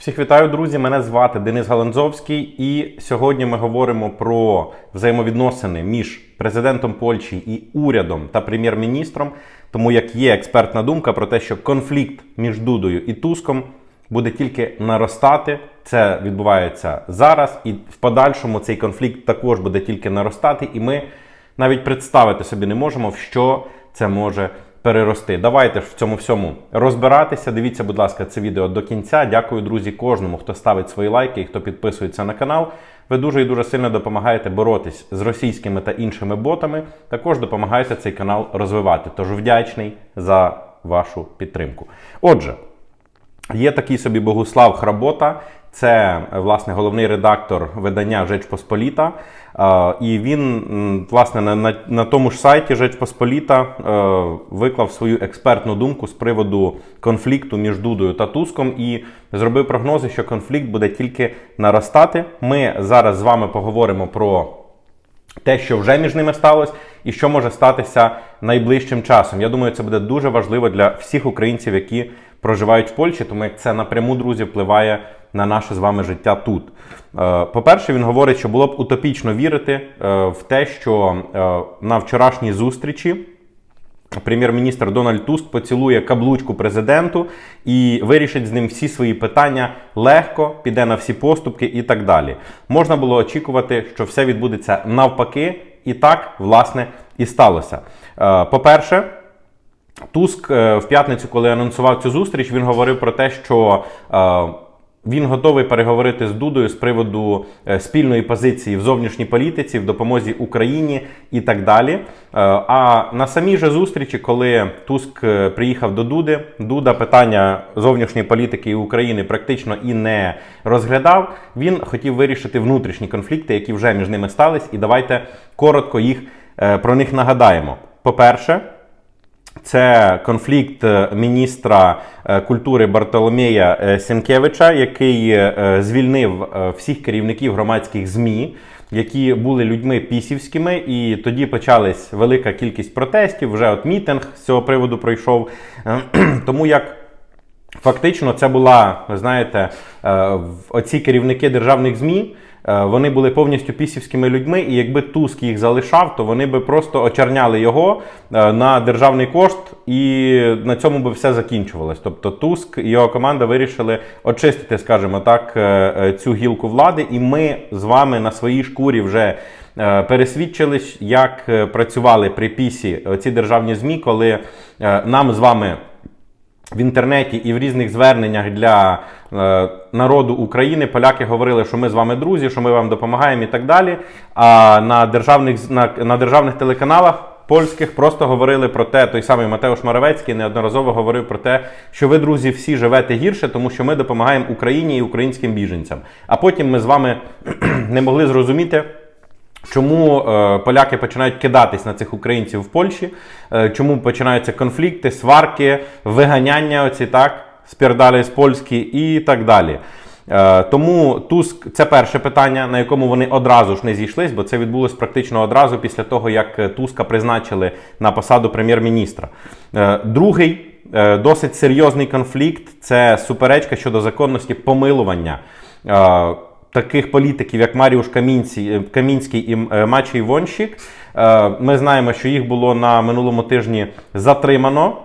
Всіх вітаю, друзі! Мене звати Денис Галанзовський, і сьогодні ми говоримо про взаємовідносини між президентом Польщі і урядом та прем'єр-міністром. Тому як є експертна думка про те, що конфлікт між Дудою і Туском буде тільки наростати. Це відбувається зараз, і в подальшому цей конфлікт також буде тільки наростати, і ми навіть представити собі не можемо, в що це може перерости. Давайте ж в цьому всьому розбиратися. Дивіться, будь ласка, це відео до кінця. Дякую, друзі, кожному, хто ставить свої лайки і хто підписується на канал. Ви дуже і дуже сильно допомагаєте боротись з російськими та іншими ботами. Також допомагаєте цей канал розвивати. Тож вдячний за вашу підтримку. Отже. Є такий собі Богуслав Хработа, це власне головний редактор видання Жеч Посполіта. Е, І він, власне, на, на, на тому ж сайті Жеч Посполіта е, виклав свою експертну думку з приводу конфлікту між Дудою та Туском і зробив прогнози, що конфлікт буде тільки наростати. Ми зараз з вами поговоримо про те, що вже між ними сталося, і що може статися найближчим часом. Я думаю, це буде дуже важливо для всіх українців, які проживають в Польщі, тому як це напряму, друзі, впливає на наше з вами життя тут. Е, По-перше, він говорить, що було б утопічно вірити е, в те, що е, на вчорашній зустрічі. Прем'єр-міністр Дональд Туск поцілує каблучку президенту і вирішить з ним всі свої питання легко, піде на всі поступки і так далі. Можна було очікувати, що все відбудеться навпаки, і так, власне, і сталося. По-перше, Туск е, в п'ятницю, коли анонсував цю зустріч, він говорив про те, що е, він готовий переговорити з Дудою з приводу е, спільної позиції в зовнішній політиці, в допомозі Україні і так далі. А на самій же зустрічі, коли Туск приїхав до Дуди, Дуда питання зовнішньої політики України практично і не розглядав. Він хотів вирішити внутрішні конфлікти, які вже між ними стались. І давайте коротко їх про них нагадаємо. По-перше, це конфлікт е, міністра е, культури Бартоломея е, Сенкевича, який звільнив всіх керівників громадських ЗМІ, які були людьми пісівськими, і тоді почалась велика кількість протестів. Вже от мітинг з цього приводу пройшов. Тому як Фактично, це була, ви знаєте, оці керівники державних ЗМІ. Е, Вони були повністю пісівськими людьми, і якби Туск їх залишав, то вони би просто очерняли його е, на державний кошт, і на цьому би все закінчувалось. Тобто Туск і його команда вирішили очистити, скажімо так, е, цю гілку влади, і ми з вами на своїй шкурі вже пересвідчились, як працювали при пісі ці державні ЗМІ, коли нам з вами в інтернеті і в різних зверненнях для е, народу України поляки говорили, що ми з вами друзі, що ми вам допомагаємо і так далі. А на державних на, на державних телеканалах. Польських просто говорили про те, той самий Матеуш Моровецький неодноразово говорив про те, що ви, друзі, всі живете гірше, тому що ми допомагаємо Україні і українським біженцям. А потім ми з вами не могли зрозуміти, Чому е, поляки починають кидатись на цих українців в Польщі? Е, чому починаються конфлікти, сварки, виганяння, оці так, спірдалі з польські і так далі. Е, тому Туск це перше питання, на якому вони одразу ж не зійшлись, бо це відбулось практично одразу після того, як Туска призначили на посаду прем'єр-міністра. Другий досить серйозний конфлікт це суперечка щодо законності помилування. Таких політиків, як Маріуш Камінці, е, Камінський і е, Мачій Вонщик. Е, Ми знаємо, що їх було на минулому тижні затримано.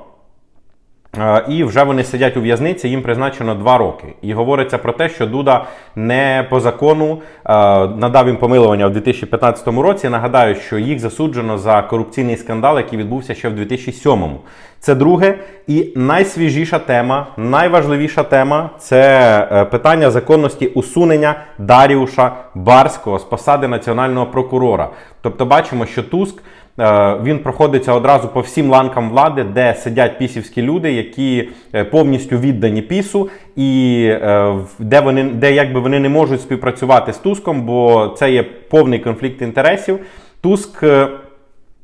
Е, І вже вони сидять у в'язниці, їм призначено два роки. І говориться про те, що Дуда не по закону е, надав їм помилування у 2015 році. Нагадаю, що їх засуджено за корупційний скандал, який відбувся ще в 2007-му. Це друге і найсвіжіша тема, найважливіша тема це е, питання законності усунення Даріуша Барського з посади національного прокурора. Тобто, бачимо, що Туск. Е, Він проходиться одразу по всім ланкам влади, де сидять пісівські люди, які е, повністю віддані пісу, і е, де вони де якби вони не можуть співпрацювати з Туском, бо це є повний конфлікт інтересів. Туск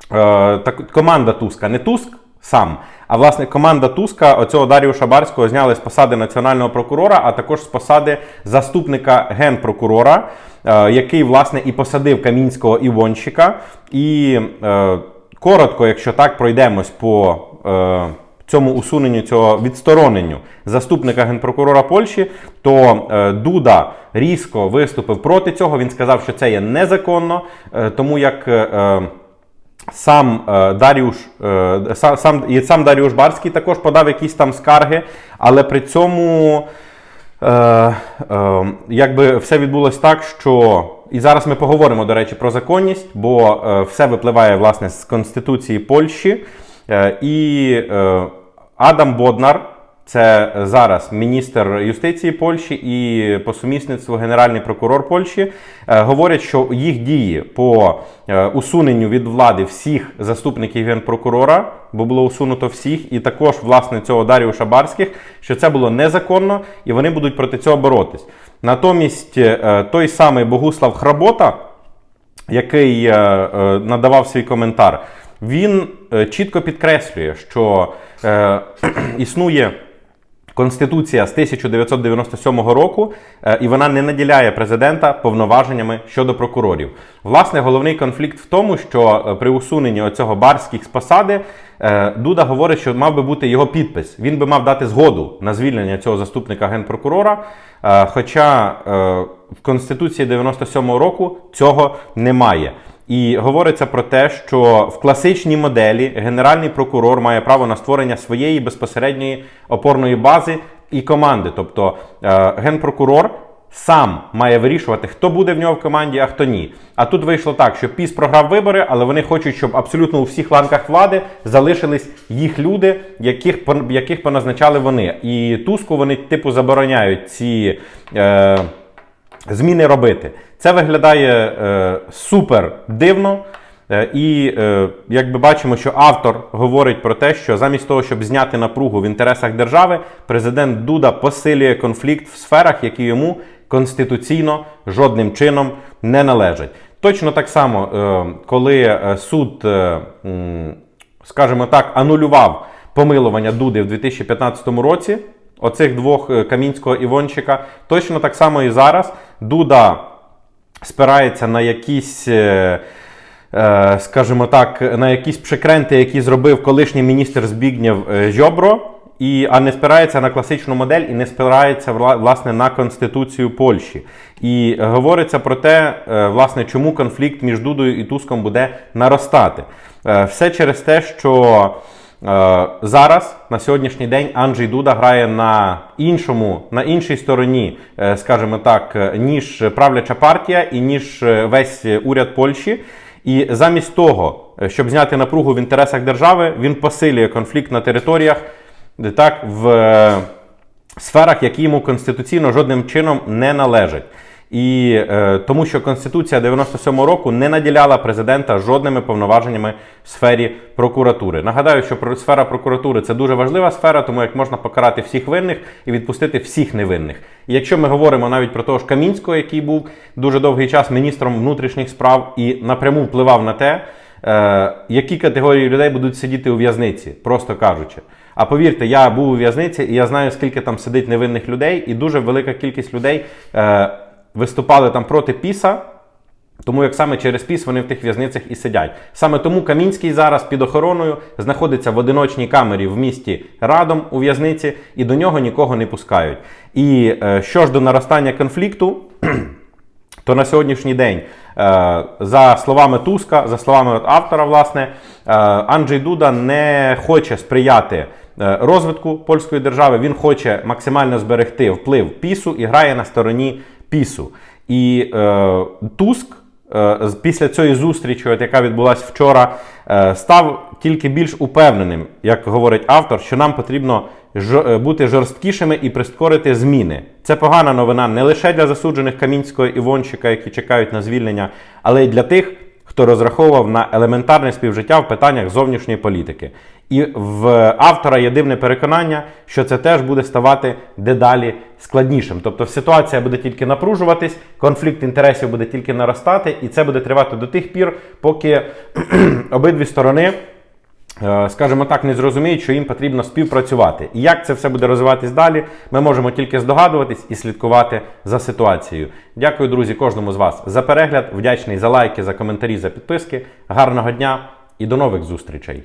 так, команда Туска, не Туск сам, а власне команда Туска оцього Даріуша Барського зняли з посади національного прокурора, а також з посади заступника генпрокурора, е, який власне і посадив Камінського Івонщика. І е, коротко, якщо так пройдемось по е, цьому усуненню цього відстороненню заступника генпрокурора Польщі, то е, Дуда різко виступив проти цього. Він сказав, що це є незаконно, е, тому як. е, е, Сам е, Даріуш, е, сам, і сам Даріуш Барський також подав якісь там скарги, але при цьому е, е, якби все відбулось так, що і зараз ми поговоримо, до речі, про законність, бо е, все випливає власне з Конституції Польщі. І е, Адам Боднар, це зараз міністр юстиції Польщі і по сумісництву генеральний прокурор Польщі е, говорять, що їх дії по е, усуненню від влади всіх заступників генпрокурора, бо було усунуто всіх, і також власне цього Даріуша Барських, що це було незаконно, і вони будуть проти цього боротись. Натомість е, той самий Богуслав Хработа, який надавав свій коментар, він чітко підкреслює, що існує. Конституція з 1997 року, е, і вона не наділяє президента повноваженнями щодо прокурорів. Власне, головний конфлікт в тому, що е, при усуненні оцього барських з посади е, Дуда говорить, що мав би бути його підпис. Він би мав дати згоду на звільнення цього заступника генпрокурора. Хоча в Конституції 97 року цього немає. І говориться про те, що в класичній моделі генеральний прокурор має право на створення своєї безпосередньої опорної бази і команди. Тобто е, генпрокурор сам має вирішувати, хто буде в нього в команді, а хто ні. А тут вийшло так, що ПІС програв вибори, але вони хочуть, щоб абсолютно у всіх ланках влади залишились їх люди, яких яких поназначали вони. І Туску вони типу забороняють ці. Е, зміни робити. Це виглядає е, супер дивно. Е, і е, як бачимо, що автор говорить про те, що замість того, щоб зняти напругу в інтересах держави, президент Дуда посилює конфлікт в сферах, які йому конституційно жодним чином не належать. Точно так само, е, коли е, суд, е, скажімо так, анулював помилування Дуди в 2015 році, оцих двох е, Камінського і Вончика, точно так само і зараз Дуда спирається на якісь. е, е, Скажімо так, на якісь прикренти, які зробив колишній міністр Збігнєв е, Жьобро, і, а не спирається на класичну модель і не спирається власне на Конституцію Польщі. І говориться про те, власне, чому конфлікт між Дудою і Туском буде наростати. Все через те, що Зараз на сьогоднішній день Анджей Дуда грає на іншому, на іншій стороні, е, скажімо так, е, ніж правляча партія і ніж е, весь уряд Польщі. І замість того, е, щоб зняти напругу в інтересах держави, він посилює конфлікт на територіях, так в е, сферах, які йому конституційно жодним чином не належать. І е, тому, що Конституція 97 року не наділяла президента жодними повноваженнями в сфері прокуратури. Нагадаю, що сфера прокуратури це дуже важлива сфера, тому як можна покарати всіх винних і відпустити всіх невинних. І якщо ми говоримо навіть про того ж Камінського, який був дуже довгий час міністром внутрішніх справ і напряму впливав на те, е, які категорії людей будуть сидіти у в'язниці, просто кажучи. А повірте, я був у в'язниці і я знаю, скільки там сидить невинних людей, і дуже велика кількість людей е, виступали там проти піса. Тому як саме через піс вони в тих в'язницях і сидять. Саме тому Камінський зараз під охороною знаходиться в одиночній камері в місті Радом у в'язниці, і до нього нікого не пускають. І е, що ж до наростання конфлікту, то на сьогоднішній день, е, за словами Туска, за словами автора, власне, е, Анджей Дуда не хоче сприяти е, розвитку польської держави. Він хоче максимально зберегти вплив пісу і грає на стороні пісу. І е, Туск е, після цієї зустрічі, от, яка відбулася вчора, е, став тільки більш упевненим, як говорить автор, що нам потрібно ж, е, бути жорсткішими і прискорити зміни. Це погана новина не лише для засуджених Камінського і Вончика, які чекають на звільнення, але й для тих, хто розраховував на елементарне співжиття в питаннях зовнішньої політики. І в автора є дивне переконання, що це теж буде ставати дедалі складнішим. Тобто ситуація буде тільки напружуватись, конфлікт інтересів буде тільки наростати, і це буде тривати до тих пір, поки обидві сторони. Е, Скажімо так, не зрозуміють, що їм потрібно співпрацювати. І як це все буде розвиватись далі, ми можемо тільки здогадуватись і слідкувати за ситуацією. Дякую, друзі, кожному з вас за перегляд. Вдячний за лайки, за коментарі, за підписки. Гарного дня і до нових зустрічей!